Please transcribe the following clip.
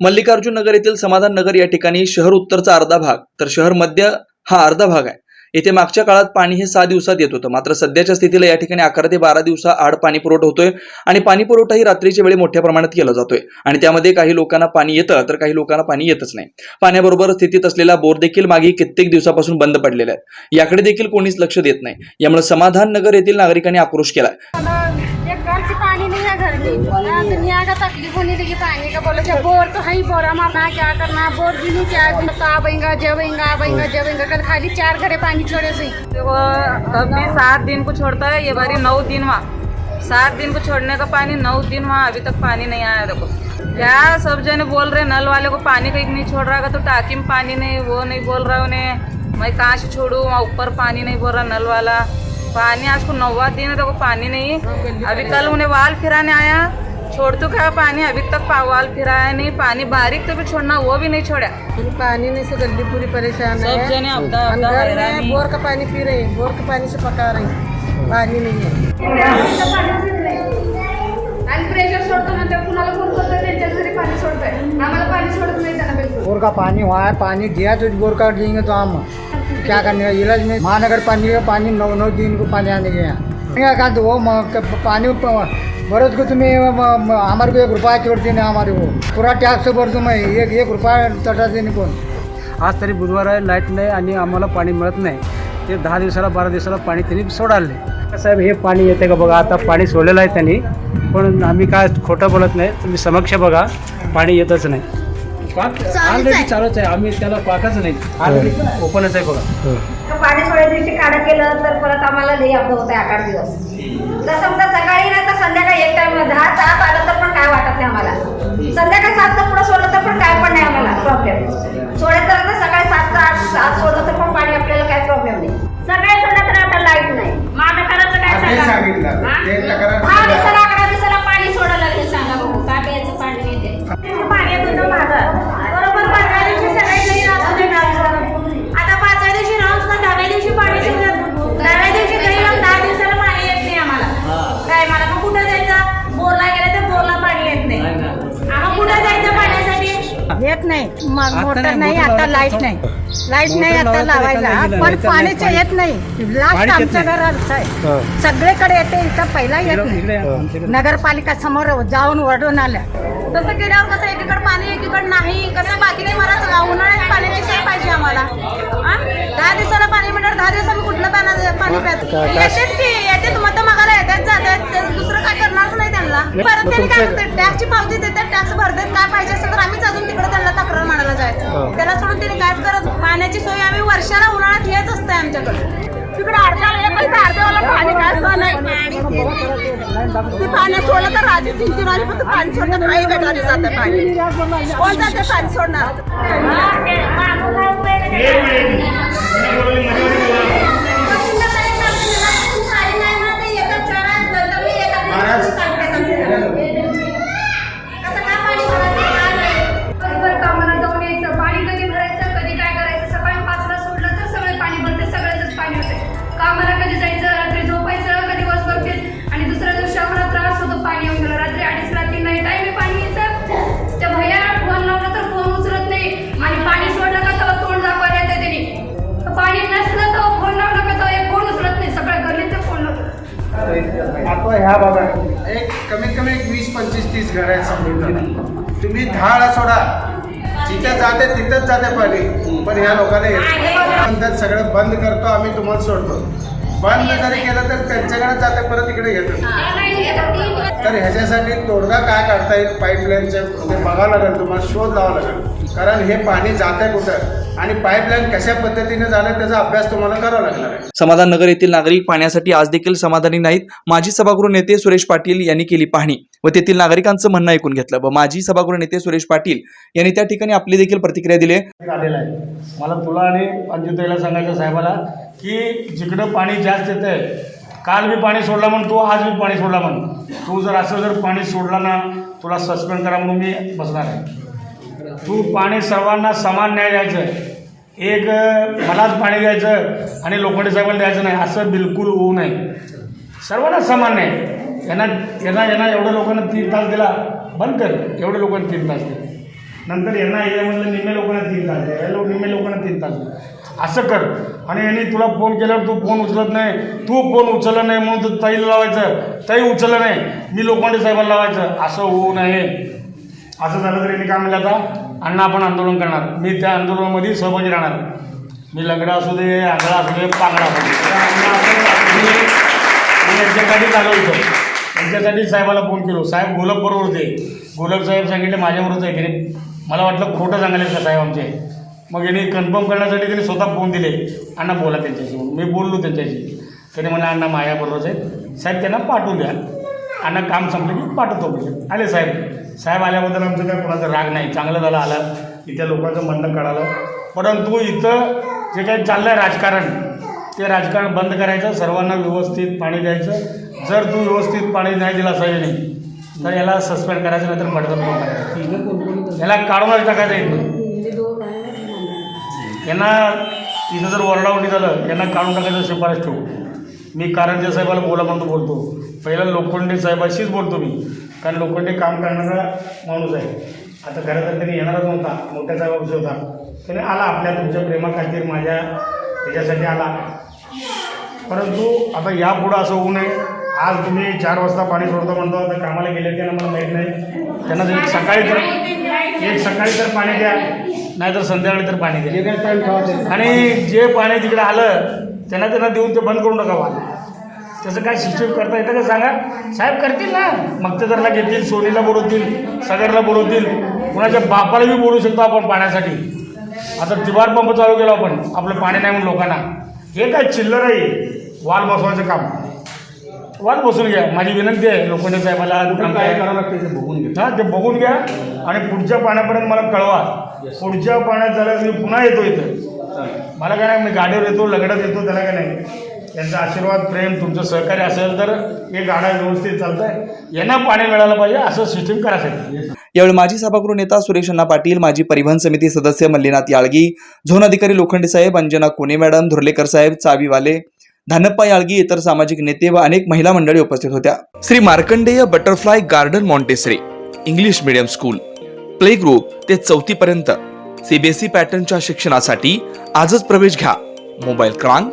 मल्लिकार्जुन नगर येथील समाधान नगर या ठिकाणी शहर उत्तरचा अर्धा भाग तर शहर मध्य हा अर्धा भाग आहे. येथे मागच्या काळात पाणी हे सहा दिवसात येत होतं. मात्र सध्याच्या स्थितीला या ठिकाणी अकरा ते बारा दिवसा आड पाणी पुरवठा होतोय आणि पाणी पुरवठाही रात्रीच्या वेळी मोठ्या प्रमाणात केला जातोय. आणि त्यामध्ये काही लोकांना पाणी येतं तर काही लोकांना पाणी येतच नाही. पाण्याबरोबर स्थितीत असलेला बोर देखील मागे कित्येक दिवसापासून बंद पडलेला आहे. याकडे देखील कोणीच लक्ष देत नाही. यामुळे समाधान नगर येथील नागरिकांनी आक्रोश केला घर में यहाँ दुनिया का तकलीफ होने लगी पानी का बोलो जब बोर तो है ही बोरा मारना क्या करना? बोर भी नहीं क्या तो आबेगा जबेगा जब जबेगा कल खाली चार घरे पानी छोड़े से। वो अभी सात दिन को छोड़ता है ये बारी नौ दिन वहाँ सात दिन को छोड़ने का पानी नौ दिन वहाँ अभी तक पानी नहीं आया देखो। क्या सब जने बोल रहे नल वाले को पानी कहीं नहीं छोड़ रहा तो टाकी में पानी नहीं वो नहीं बोल रहा उन्हें मैं कहाँ से छोड़ूँ वहाँ ऊपर पानी नहीं बोल रहा नल वाला। पानी आज को नौवा दिन है देखो पानी नहीं। अभी कल उन्हें वाल फिराने आया। छोड़ तो क्या पानी अभी तक वाल फिराया नहीं। पानी बारीक तो भी छोड़ना वो भी नहीं छोड़ा। पानी नहीं से गली पूरी परेशान सब जने बोर का पानी पी रहे हैं बोर के पानी से पका रहे हैं। पानी नहीं है। ते बोर का पानी वहाँ है पानी दिया तो बोर का देंगे तो हम क्या करने का? इलाज में महानगर पानी का पानी नौ नौ दिन को पानी आने के यहाँ कहा तो वो पानी प- भरत को तुम्हें हमारे को एक रुपया छोड़ते नहीं हमारे को। पूरा टॅक्स भरतो मैं एक एक रुपया तटाते नाही कोण आज तरी बुधवार आहे लाइट नाही आणि आम्हाला पाणी मिळत नाही. ते दहा दिवसाला बारा दिवसाला पाणी त्यांनी सोडाले. साहेब हे पाणी येते का बघा? आता पाणी सोडलेलं आहे त्यांनी. पण आम्ही काय खोटं बोलत नाही. तुम्ही समक्ष बघा. पाणी येतच नाही. ऑलरेडी चालूच आहे. आम्ही त्याला पाकच नाही. ऑलरेडी ओपनच आहे बघा. पाणी सोड्या दिवशी काढा केलं तर परत आम्हाला लई अपघात होत आहे आठ आठ दिवस. जर समजा सकाळी नाही तर संध्याकाळी एक टाइम दहा सात आलं तर पण काय वाटत नाही आम्हाला. संध्याकाळी सात पुढे सोडलं तर पण काय पण नाही आम्हाला. प्रॉब्लेम तर सकाळी सातचं आठ सात सोडलं तर पण पाणी आपल्याला येत नाही. मोटर नाही, आता लाइट नाही. लाइट नाही आता लावायला पण पाणीचं नाही येत नाही. लास्ट येत आमच्या नाही. घरात आहे. सगळीकडे येते इथं पहिला येत नाही. नगरपालिका समोर जाऊन ओरडून आल्या तसं केल्यावर कसं एकीकडे पाणी एकीकडे नाही? कसं बाकी नाही मला उन्हाळ्यात पाण्याची सोय पाहिजे आम्हाला? दहा दिवसाला पाणी मिळणार दहा दिवस आम्ही कुठलं पाणी पाणी प्यायचं? येतात की येते मग त्यांना परत त्यांनी काय करतात टॅक्सची पावती देतात टॅक्स भरतात काय पाहिजे असेल तर आम्हीच अजून तिकडे त्यांना तक्रार मांडायला जायचं. त्याला सोडून त्यांनी कायच करत पाण्याची सोय आम्ही वर्षाला उन्हाळ्यात हेच असते आमच्याकडे. तिकडे अर्धा एक अर्ध्यावाला पाणी काय ती पाणी सोडलं तर रात्री तीन तीन वाजे फक्त पाणी सोडतात. काही गटारी जातं पाणी. कोण जाते पाणी सोडणार? आता ह्या भागात एक कमीत कमी एक वीस पंचवीस तीस घर आहेत समजून तुम्ही धाळ सोडा. जिथे जाते तिथंच जाते पाणी. पण ह्या लोकांना येत सगळं बंद करतो आम्ही तुम्हाला सोडतो. बंद जरी केलं तर त्यांच्याकडे जाते परत इकडे घेतो. तर ह्याच्यासाठी तोडगा काय काढता येईल? पाईपलाईनचं बघावं लागेल तुम्हाला शोध लावा लागेल. कारण हे पाणी जाते कुठं? आणि पाईपलाईन कशा पद्धतीने झालं त्याचा अभ्यास तुम्हाला करावा लागणार आहे. समाधान नगर येथील नागरिक पाण्यासाठी आज देखील समाधानी नाहीत. माजी सभागृह नेते सुरेश पाटील यांनी केली पाहणी व तेथील नागरिकांचं म्हणणं ऐकून घेतलं. व माजी सभागृह नेते सुरेश पाटील यांनी त्या ठिकाणी आपली देखील प्रतिक्रिया दिली आलेला आहे. मला तुला आणि अंजुताईला सांगायचं साहेबाला की जिकडं पाणी जास्त येतं आहे काल मी पाणी सोडला म्हणून तू आज मी पाणी सोडला म्हण. तू जर असं जर पाणी सोडला ना तुला सस्पेंड करा म्हणून मी बसणार आहे. तू पाणी सर्वांना समान न्याय द्यायचं. एक मलाच पाणी द्यायचं आणि लोखंडे साहेबाला द्यायचं नाही असं बिलकुल होऊ नये. सर्वांना समान न्याय. यांना यांना यांना एवढ्या लोकांना तीन तास दिला बंद कर. एवढ्या लोकांना तीन तास दे नंतर यांना याच्यामधलं निम्मे लोकांना तीन तास द्या या लोक निम्मे लोकांना तीन तास द्या असं कर. आणि यांनी तुला फोन केल्यावर तू फोन उचलत नाही. तू फोन उचलला नाही म्हणून तू ताईला लावायचं. ताई उचललं नाही. मी लोखंडे साहेबाला लावायचं. असं होऊ नये. असं झालं तर यांनी काय म्हणलं आता? अण्णा आपण आंदोलन करणार. मी त्या आंदोलनामध्ये सहभागी राहणार. मी लंगडा असू दे आंधळा असू दे पांगडा असू दे. अण्णा मी यांच्यासाठी चालू होतो साहेबाला फोन केलो. साहेब गोलब बरोबर होते. गोलब साहेब सांगितले माझ्याबरोबरच आहे की मला वाटलं खोटं सांगायला का साहेब आमचे. मग यांनी कन्फर्म करण्यासाठी त्यांनी स्वतः फोन दिले. अण्णा बोला त्यांच्याशी. मी बोललो त्यांच्याशी. त्याने म्हणा अण्णा माझ्याबरोबरच आहे साहेब त्यांना पाठवून द्या. अण्णा काम संपलं की पाठवतो. आले साहेब. साहेब आल्याबद्दल आमचं काय कोणाचा राग नाही. चांगलं झालं आलं. इथल्या लोकांचं म्हणणं कळालं. परंतु इथं जे काही चाललं आहे राजकारण ते राजकारण बंद करायचं सर्वांना व्यवस्थित पाणी द्यायचं. जर तू व्यवस्थित पाणी नाही दिला साहेबांनी तर याला सस्पेंड करायचं नाही तर बडतर्फ करायचं. याला काढूनच टाकायचं इथं यांना इथं जर ओरडाओरडी झालं यांना काढून टाकायचं शिफारस ठेवू. मी कारंजे साहेबाला बोला म्हणतो बोलतो. पहिला लोखंडे साहेबाशीच बोलतो मी. कारण लोखंडे काम करणारा माणूस आहे. आता खरं तर त्यांनी येणारच नव्हता. मोठ्या साहेबापाशी होता. त्याने आला आपल्या तुमच्या प्रेमाखातीर माझ्या ह्याच्यासाठी आला. परंतु आता यापुढं असं होऊ नये. आज तुम्ही चार वाजता पाणी सोडता म्हणतो आता कामाला गेले त्यांना मला माहीत नाही. त्यांना जर एक सकाळी तर एक सकाळी तर पाणी द्या. नाहीतर संध्याकाळी तर पाणी द्या. आणि जे पाणी तिकडे आलं त्यांना त्यांना देऊन ते बंद करून टाकावा. त्याचं काय सिस्टीम करता येतं का सांगा? साहेब करतील ना. जरला घेतील सोनीला बोलवतील सगळ्याला बोलवतील. कुणाच्या बापाला बी बोलू शकतो आपण पाण्यासाठी. आता तिबार पंप चालू केला आपण. आपलं पाणी नाही म्हणून लोकांना. हे काय चिल्लर आहे. वाल बसवायचं काम. वाल बसून घ्या. माझी विनंती आहे लोखंडे साहेबाला काय करावं लागतं ते बघून घ्या. हां ते बघून घ्या. आणि पुढच्या पाण्यापर्यंत मला कळवा. पुढच्या पाण्यात झालं मी पुन्हा येतो इथं. मला काय नाही मी गाडीवर येतो लगडत येतो त्याला काय नाही. त्यांचा आशीर्वाद प्रेम तुमचं सहकार्य असेल तर हे गाडा व्यवस्थित चालत आहे यांना पाणी मिळालं पाहिजे असं सिस्टीम करायचं यावेळी माजी सभागृह नेता सुरेश अण्णा पाटील माजी परिवहन समिती सदस्य मल्लीनाथ याळगी झोन अधिकारी लोखंडे साहेब अंजना कोणे मॅडम धुर्लेकर साहेब चावीवाले धानप्पा याळगी इतर सामाजिक नेते व अनेक महिला मंडळी उपस्थित होत्या. Shri Markandeya butterfly garden Montessori English medium school play group ते चौथी पर्यंत सीबीएसई पॅटर्नच्या शिक्षणासाठी आजच प्रवेश घ्या. मोबाईल क्रमांक